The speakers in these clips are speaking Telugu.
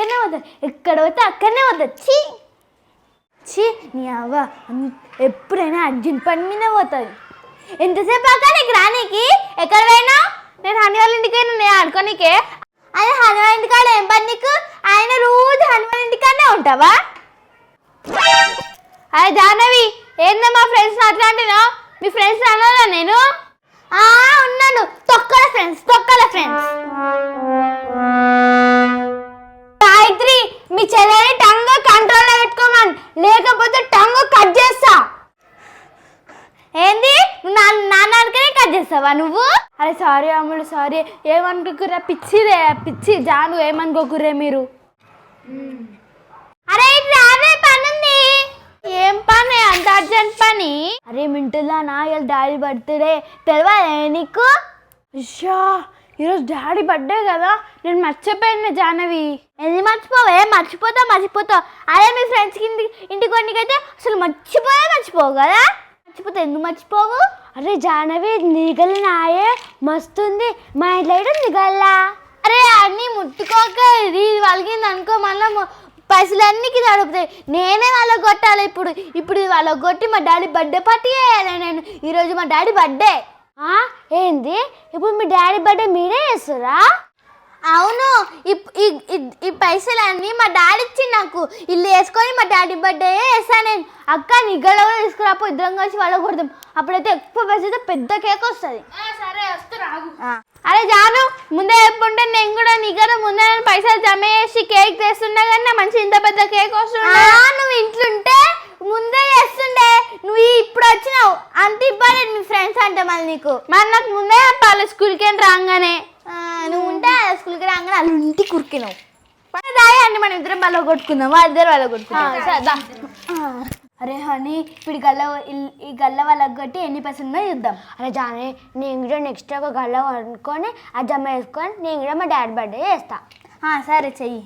అక్కడనే వద్దు. ఎక్కడ పోతే అక్కడనే వద్దు. ఛీ! ఛీ నీ అవ్వ ఎప్పుడైనా అర్జున్ పని మీద పోతుంది. ఎంతసేపు అక్క నీకు రానీకి? ఎక్కడ పోయినా? నేను హనీ వాళ్ళ ఇంటికి నేను అనుకోనికే అదే హనీ వాళ్ళ ఇంటికాడ ఏం పని నీకు? ఆయన రోజు హనీ వాళ్ళ ఇంటికాడనే ఉంటావా? అరే జాహ్నవి ఏందో మా ఫ్రెండ్స్ అట్లాంటినా మీ ఫ్రెండ్స్ అన్నానా నేను? ఆ ఉన్నాను. తొక్కల ఫ్రెండ్స్ తొక్కల ఫ్రెండ్స్ మీ చెల్లెని టంగ్ కంట్రోల్లో పెట్టుకోమని. లేకపోతే టంగ్ కట్ చేస్తా. ఏంది? నాన్నకనే కట్ చేస్తావా నువ్వు? అరే సారీ అమ్ముడు సారీ ఏమనుకోకురా పిచ్చిదే పిచ్చి జాను ఏమనుకోకురే మీరు? అరే రావే పని ఉంది ఏం పని? అంత అర్జెంట్ పని? అరే మింటులా నా డాడీ బర్త్డే. తెలియదా నీకు? అయ్యా. ఈరోజు డాడీ బర్త్డే కదా నేను మర్చిపోయాను జానవి ఎందుకు మర్చిపోవే? మర్చిపోతా మర్చిపోతా అదే మీ ఫ్రెండ్స్కి ఇంటికి ఇంటికి కొన్నికైతే అసలు మర్చిపోయే మర్చిపోవు కదా? మర్చిపోతే ఎందుకు మర్చిపోవు? అరే జానవి నిగల నాయే మస్తుంది. మా ఇంట్లో నిగల్లా. అరే అన్నీ ముట్టుకోక ఇది వలిగింది అనుకో మళ్ళీ పైసలు అన్నీ కింద అడుగుతాయి నేనే వాళ్ళకి కొట్టాలి ఇప్పుడు. ఇప్పుడు వాళ్ళకి కొట్టి మా డాడీ బర్త్డే పార్టీ చేయాలి నేను. ఈరోజు మా డాడీ బర్త్డే. ఏంది? ఇప్పుడు మీ డాడీ బర్త్డే మీరే చేస్తారా? అవును. ఈ- ఈ- ఈ పైసలు అన్నీ మా డాడీ ఇచ్చి నాకు. ఇల్లు వేసుకొని మా డాడీ బర్త్డే వేస్తాను నేను. అక్క నిగ్గలో తీసుకురాపో ఇద్దరం కలిసి కొడతాం అప్పుడైతే ఎక్కువ పైసలు పెద్ద కేక్ వస్తుంది. సరే వస్తున్నా అరే జాను ముందే చెప్పుంటే నేను కూడా నీకన్నా ముందే పైసలు జమ చేసి కేక్ తెస్తుండే కానీ నా మంచి ఇంత పెద్ద కేక్ వస్తుండే. నువ్వు ఇంట్లో ఉంటే ముందే చేస్తుండే. నువ్వు ఇప్పుడు వచ్చినావు. అంత ఇబ్బంది మీ ఫ్రెండ్స్ అంటే మళ్ళీ నీకు? మరి నాకు ముందే చెప్పాలి స్కూల్కి ఏం రాగానే. నువ్వు ఉంటే స్కూల్కి రాగానే వాళ్ళు ఇంటి కురికినావు. దాయి అండి మనం ఇద్దరం వాళ్ళ కొట్టుకుందాం వాళ్ళిద్దరు వాళ్ళ కొట్టుకుందాం అరే హనీ ఇప్పుడు గల్ల ఈ గల్ల వాళ్ళకి కొట్టి ఎన్ని ఉన్నాయో చూద్దాం. అరే జానీ నేను కూడా నెక్స్ట్ ఒక గల్ల కొనుక్కొని అది జమ వేసుకొని నేను కూడా మా డాడీ బర్త్డే చేస్తా. ఆ, సరే చెయ్యి.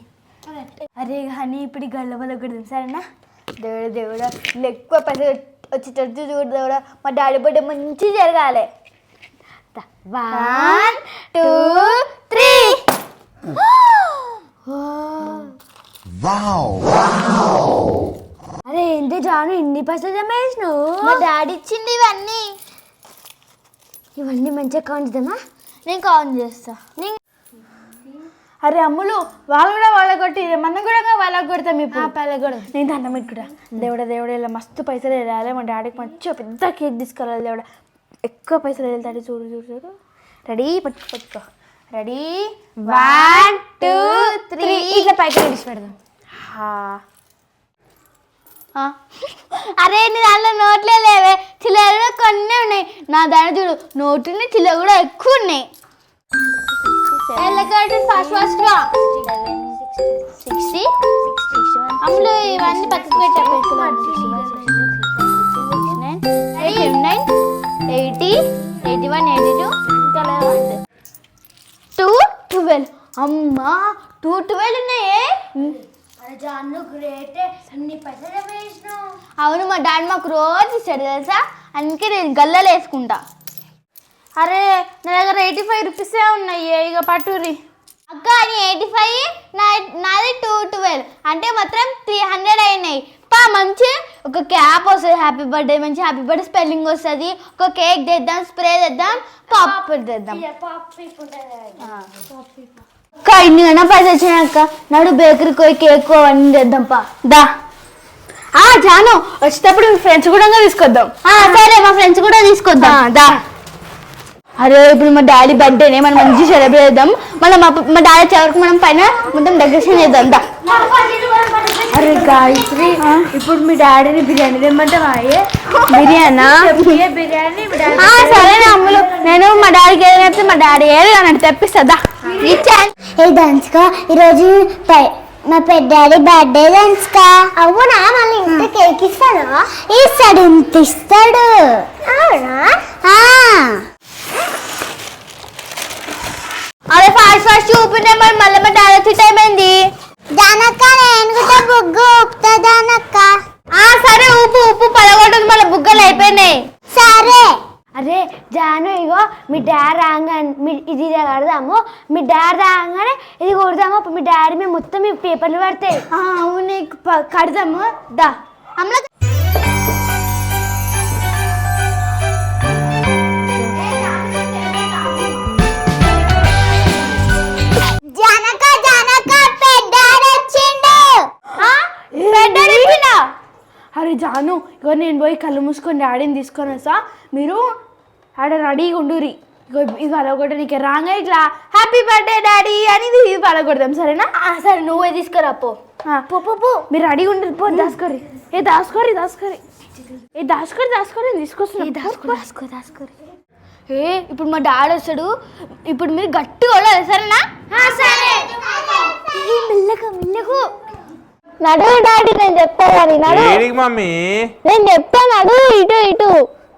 అరే హనీ ఇప్పుడు ఈ గల్ల వాళ్ళకి కొడదాం సరేనా? దేవుడు దేవుడా వీళ్ళు ఎక్కువ పైసలు వచ్చేటట్టు చూడు దేవుడా మా డాడీ బర్త్డే మంచి జరగాలి వన్ టూ త్రీ Wow! అరే ఏంటి జాను ఇన్ని పైసలు జమ వేసినావు మా డాడీ ఇచ్చింది ఇవన్నీ ఇవన్నీ మంచిగా కౌంట్ చేద్దామా నేను కౌంట్ చేస్తా అరే అమ్ములు వాళ్ళు కూడా వాళ్ళ కొట్టి మనం కూడా వాళ్ళకి కొడతాం ఇప్పుడు. పల్లె కూడా. నేను దండం పెట్టుకుంటా దేవుడ దేవుడ ఇలా మస్తు పైసలు వెళ్ళాలి మా డాడీకి మంచిగా పెద్ద కేక్ తీసుకెళ్ళాలి దేవుడ. ఎక్కువ పైసలు వెళ్తాడు చూడు చూడు చూడు. రెడీ? పట్టుకో పట్టుకో. రెడీ? వన్ టూ త్రీ ఇట్లా పైకి తీసి పెడదాం. అరే నీ దాంట్లో నోట్లే లేవే. చిల్లర కూడా కొన్ని ఉన్నాయి. నా దాని చూడు నోట్లు చిల్లర కూడా ఎక్కువ ఉన్నాయి. ఫాస్ట్ ఫాస్ట్గా సిక్స్టీ అమ్ములు ఇవన్నీ పక్కకు eighty eighty eighty one eighty two two twelve అమ్మా టూ ట్వెల్వ్ ఉన్నాయే. అవును మా డాడీ మాకు రోజు ఇస్తాడు తెలుసా? అందుకే నేను గల్లలు వేసుకుంటా. అరే నా దగ్గర ఎయిటీ ఫైవ్ రూపీసే ఉన్నాయి. ఇక పట్టురి అక్క నీ ఎయిటీ ఫైవ్ నా నాది టూ ట్వెల్వ్ అంటే మొత్తం త్రీ హండ్రెడ్ అయినాయి. పా మంచి. ఒక క్యాప్ వస్తుంది. హ్యాపీ బర్త్డే మంచి హ్యాపీ బర్త్డే స్పెల్లింగ్ వస్తుంది. ఒక కేక్ తెద్దాం స్ప్రే తెద్దాం పాప్ తెద్దాం. అక్క ఇన్ని కన్నా పైసలు వచ్చినాయి అక్క. నాడు బేకరీకి పోయి కేక్ అవన్నీ తెద్దాం పా. దా. ఆ జాను వచ్చేటప్పుడు మీ ఫ్రెండ్స్ కూడా తీసుకొద్దాం. సరే మా ఫ్రెండ్స్ కూడా తీసుకొద్దాం. దా. అరే ఇప్పుడు మా డాడీ బర్త్డేనే మనం మంచి సెలబ్రేట్ చేద్దాం. మళ్ళీ మా మా డాడీ చివరికి మనం పైన మొత్తం డెకరేషన్ చేద్దాం. దా. అరే గాయత్రి ఇప్పుడు మీ డాడీని బిర్యానీ తెమ్మంటావా ఏ బిర్యానా? బిర్యానీ సరేనా అమ్ములు. నేను మా డాడీకి ఏదైనా చెప్తే మా డాడీ ఏది అని తెప్పిస్తుందా ఇచ్చాను ఏ దంచుకో. ఈరోజు మా పెద్దాడి బర్త్డే దంచుకా అవునా? మళ్ళీ ఇంత కేక్ ఇస్తాడా ఇస్తాడు ఇంత ఇస్తాడు. అవునా ఆ. అదే చూపినే మరి మళ్ళీ మా డాడీ అయింది దానక్క నేను కూడా బుగ్గు ఊపుతా దానక్క ఆ సరే ఉప్పు ఉప్పు పదకొండు మళ్ళీ బుగ్గలు అయిపోయినాయి. సరే. అరే జాను ఇగో మీ డాడ్ రాగానే మీ ఇది ఇది కడదాము? మీ డాడ్ రాగానే ఇది కొడదాము అప్పుడు మీ డాడీ మేము మొత్తం మీ పేపర్లు పడతాయి. ఆ, అవును కడదాము. దా. అమ్మ జాను ఇగో నేను పోయి కళ్ళు మూసుకొని డాడీని తీసుకొని వస్తా. మీరు ఆడ రెడీగా ఉండురి ఇగో ఇది పలగొట్ట నీకు రాగా ఇట్లా హ్యాపీ బర్త్డే డాడీ అని ఇది పలగొడదాం సరేనా? సరే నువ్వే తీసుకురా పో. పో మీరు రెడీగా ఉండరు పో దాసుకోరి ఏ దాసుకోరి దాసుకోరి ఏ దాసుకోరి దాసుకోరి నేను తీసుకొస్తున్నా. దాసుకో దాసుకో దాసుకో ఏ ఇప్పుడు మా డాడీ వస్తాడు. ఇప్పుడు మీరు గట్టిగా కొడాలి సరేనా? సరే. మెల్లగా మెల్లగు. నడు డాడీ నేను చెప్తా కానీ నడు. ఏడికి మమ్మీ? నేను చెప్తా నడు ఇటు ఇటు.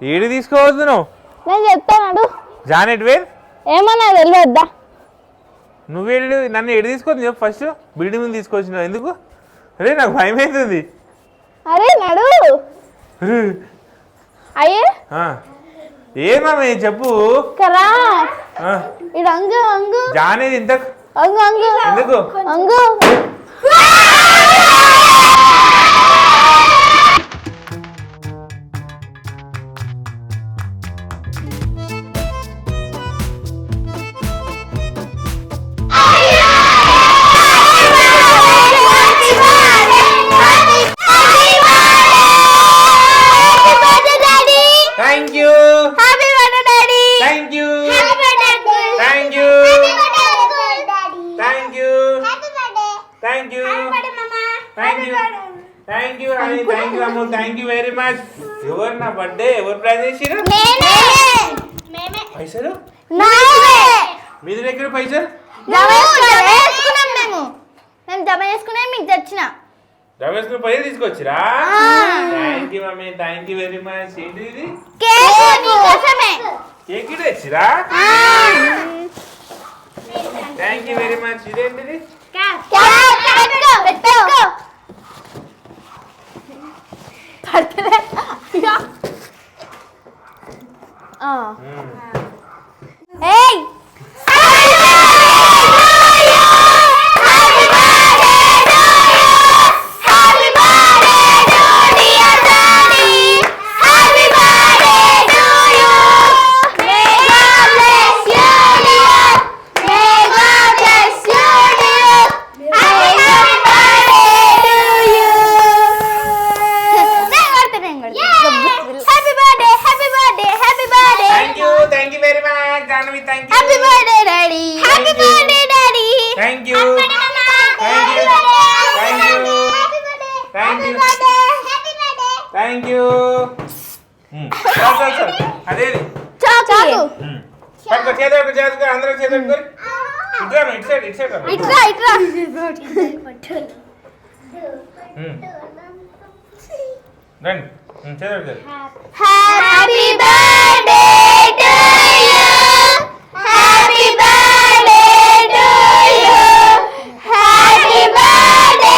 ఏడి తీసుకోవద్దు నువ్వు? నేను చెప్తా నడు. జానెట్ వేర్ ఏమన్నా తెలియద్దా. నువ్వేడు నన్ను ఏడు తీసుకొని చెప్పు ఫస్ట్. బిల్డింగ్ ముందు తీసుకొచ్చినావు ఎందుకు? అరే నాకు భయం అవుతుంది. అరే నడు. అయ్యే. ఆ. ఏం మమ్మీ చెప్పు. కరా. ఇడు అంగు అంగు. జానేది ఇంత అంగు అంగు. ఎందుకు? అంగు. Thank you thank you thank you అని థ్యాంక్ యూ అమ్మ థ్యాంక్ యూ వెరీ మచ్ ఎవరు నా బర్త్డే ఎవరు ప్లాన్ చేసిరు పైసలు? మీ దగ్గర పైసలు? మేము. మేము జమ చేసుకునే మీకు తెచ్చిన. రమేష్ నువ్వు పైసలు తీసుకొచ్చిరా? Thank you mummy thank you very much ఏంటి ఇది? కేక్ నీకోసమే. కేక్ ఇటు వచ్చిరా థ్యాంక్ యూ వెరీ మచ్ ఇదేంటిది? పెట్టుకో పెట్టుకో పడుతుందా ఏయ్ happy birthday happy birthday happy birthday thank you thank you very much Jahnavi thank you happy birthday daddy happy Thank you. Birthday daddy thank you thank you thank you thank you thank you చాలు చాలు చాలు అదేది చాకు ఉమ్. పట్టుకో చేతి ఒక చేతికి అందరూ చేతి పెట్టుకోరు ఇట్లా రా, ఇటు సైడ్ ఇటు సైడ్ రా. ఇట్రా ఇట్రా ఉమ్. రండి ఉమ్, చేతి పెట్టుకోరు happy birthday to you happy birthday to you happy birthday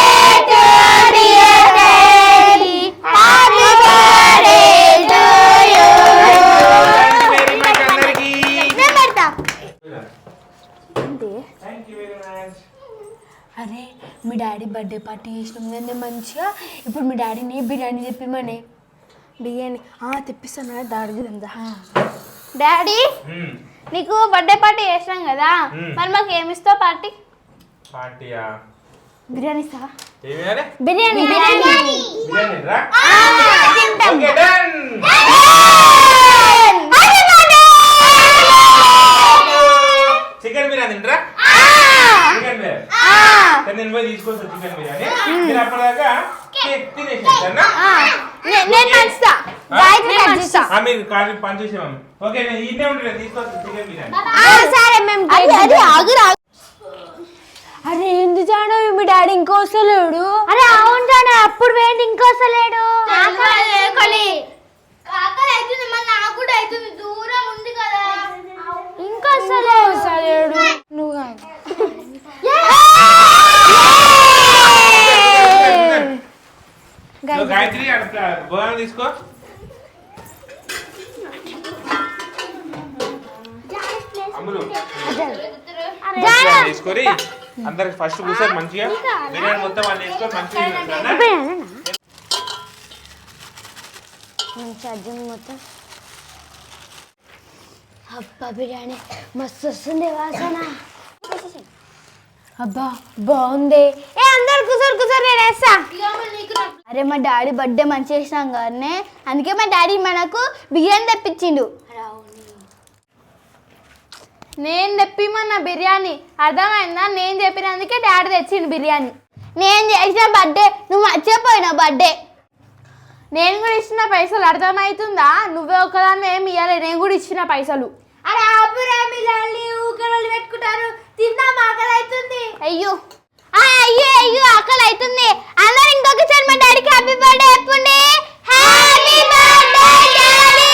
to dear daddy happy birthday to you thank you very much అందరికీ నేను పెడతా థ్యాంక్ యూ వెరీ మచ్ అరే మీ డాడీ పార్టీ చేసినాం కానీ మంచిగా. ఇప్పుడు మీ డాడీని బిర్యానీ చెప్పిమని. బిర్యానీ. తెప్పిస్తాను దాడి డాడీ ఉమ్. నీకు బర్త్డే పార్టీ చేసినాం కదా. మరి మాకు ఏమి ఇస్తావు పార్టీ? పార్టీయా? బిర్యానీ ఇస్తావా? బిర్యానీ? బిర్యానీ. బిర్యానీ. రా ఓకే డన్ చికెన్ బిర్యానీ తింటరా చికెన్ బిర్యానీ సరే, నేను పోయి తీసుకొస్తాను చికెన్ బిర్యానీ మీరు అప్పటిదాకా కేక్ తినేసేయండి, సరేనా? నేను పంచుతా. గాయత్రి పంచుతా. ఆ, మీరు కానీ పని చేసేవాళ్ళు ఓకే నేను ఈయనే ఉంటాను తీసుకొస్తాను చికెన్ బిర్యానీ సరే మేము అది అది ఆగురా అరే ఏంది జానా మీ డాడీ ఇంకో వస్తలేడు అరే అవును జానా అప్పుడు వేయండి ఇంకోసలేడు ఆకలి అవుతుంది మరి నాకు కూడా అవుతుంది దూరం ఉంది కదా ఇంకోసలేడు వస్తలేడు నువ్వు కాదు. నువ్వు గాయత్రి అక్కడ భోజనం తీసుకో తీసుకొని అందరికి ఫస్ట్ కూర్చొని మంచిగా బిర్యానీ మొత్తం వాళ్ళు వేసుకొని మంచిగా మొత్తం. అబ్బా బిర్యానీ మస్తు వస్తుంది వాసన. అబ్బా బాగుంది. ఏ అందరు కూర్చోరు కూర్చోరు నేను వేస్తా. అరే మా డాడీ బర్త్డే మంచి చేసినాం కానీ అందుకే మా డాడీ మనకు బిర్యానీ తెప్పించిండు. నేను తెప్పిమన్న బిర్యానీ అర్థమైందా? నేను చెప్పినందుకే డాడీ తెచ్చింది బిర్యానీ. నేను చేసిన బర్త్డే నువ్వు మర్చిపోయిన బర్త్డే. నేను కూడా ఇచ్చిన పైసలు అర్థమవుతుందా నువ్వే ఒకదాన్ని ఏమి ఇవ్వాలి నేను కూడా ఇచ్చిన పైసలు. అరే ఆపురా మిలాలి ఊకలు పెట్టుకుంటారు. తిందాం ఆకలి అయ్యో. అయ్యో అయ్యో ఆకలి అవుతుంది అందరూ ఇంకొకసారి మా డాడీకి హ్యాపీ బర్త్డే చెప్పండి. Happy birthday daddy!